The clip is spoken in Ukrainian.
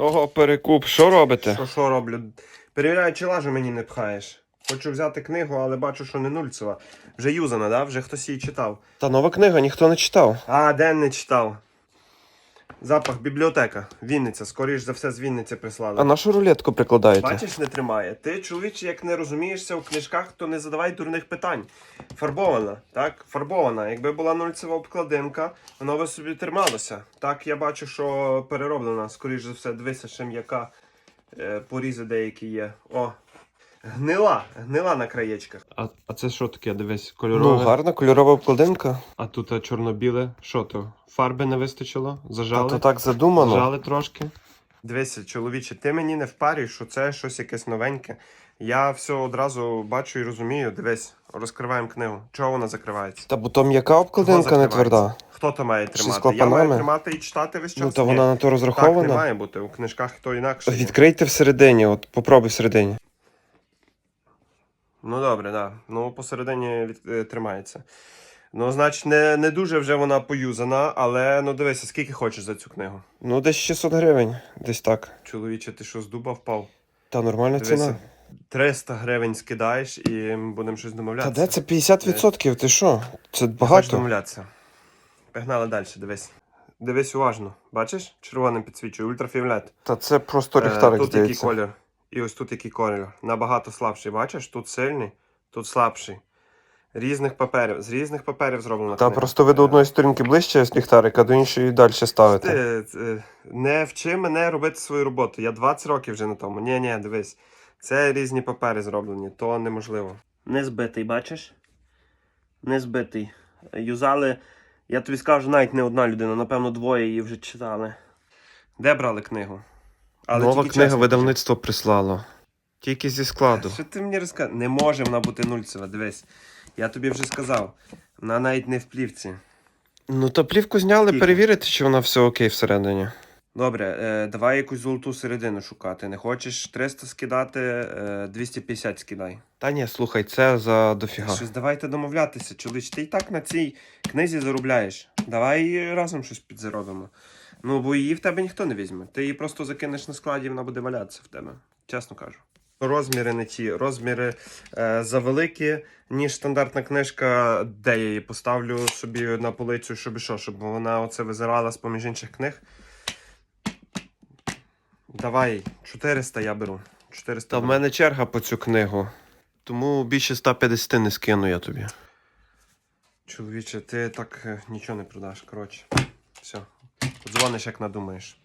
Ого, перекуп, що робите? Що що роблю? Перевіряю, чи лажу мені не пхаєш. Хочу взяти книгу, але бачу, що не нульцева. Вже юзана, да? Вже хтось її читав. Та нова книга, ніхто не читав. А, де не читав. Запах бібліотека. Вінниця. Скоріш за все, з Вінниці прислали. А нашу рулетку прикладаєте? Бачиш, не тримає. Ти, чоловіче, як не розумієшся у книжках, то не задавай дурних питань. Фарбована, так? Фарбована. Якби була нульцева обкладинка, воно би собі трималося. Так, я бачу, що перероблена. Скоріш за все, дивися, ще м'яка. Е, порізи деякі є. О. Гнила, гнила на краєчках. А, а це що таке? Дивись, Ну, гарна кольорова обкладинка. А тут чорно-біле. Що то? Фарби не вистачило? Та то так задумано. Жали трошки. Дивися, чоловіче, ти мені не впарюй, що це щось якесь новеньке. Я все одразу бачу і розумію. Дивись, розкриваємо книгу. Чого вона закривається? Та бо то м'яка обкладинка не тверда. Хто то має Чи з тримати? Я маю тримати і читати весь час? Ну та Ні. вона на то Так не має бути. У книжках то інакше. Відкрийте всередині, от попробуй всередині. Ну добре, да. Ну посередині від... е, тримається. Ну, значить, не, не дуже вже вона поюзана, але ну дивися, скільки хочеш за цю книгу. Ну, десь 600 гривень, десь так. Чоловіче, ти що з дуба впав? Та нормальна Дивися, ціна. 300 гривень скидаєш і будемо щось домовлятися. Та де це 50%? Ти що? Це багато. домовлятися. Погнали далі, дивись. Дивись уважно. Бачиш? Червоним підсвічує, ультрафіолет. Та це просто Е, тут який колір. І ось тут який колір. Набагато слабший. Бачиш? Тут сильний, тут слабший. Різних паперів. З різних паперів зроблено. Та просто ви до одної сторінки ближче з ліхтарика, до іншої далі ставите. Ти е, не вчи мене робити свою роботу. Я 20 років вже на тому. Ні, ні, дивись. Це різні папери зроблені, то неможливо. Не збитий, бачиш? Не збитий. Юзали, я тобі скажу, навіть не одна людина, напевно, двоє її вже читали. Де брали книгу? Нова тільки книга чесно видавництво прислало. Тільки зі складу. Що ти мені розказуєш? Не може вона бути нульцева, дивись. Я тобі вже сказав. Вона навіть не в плівці. Ну та плівку зняли, Скільки? перевірити, чи вона все окей всередині. Добре, е, давай якусь золоту середину шукати. Не хочеш 300 скидати, е, 250 скидай. Та ні, слухай, це за дофіга. Щось давайте домовлятися, чоловіч. Ти і так на цій книзі заробляєш. Давай разом щось підзаробимо. Ну, бо її в тебе ніхто не візьме. Ти її просто закинеш на складі, і вона буде валятися в тебе. Чесно кажу. Розміри не ті. Розміри е, завеликі, ніж стандартна книжка, де я її поставлю собі на полицю, щоб що, щоб вона оце визирала з поміж інших книг. Давай, 400 я беру. 400 Та в мене черга по цю книгу. Тому більше 150 не скину я тобі. Чоловіче, ти так е, нічого не продаш. Коротше, все. Дзвониш, як надумаєш.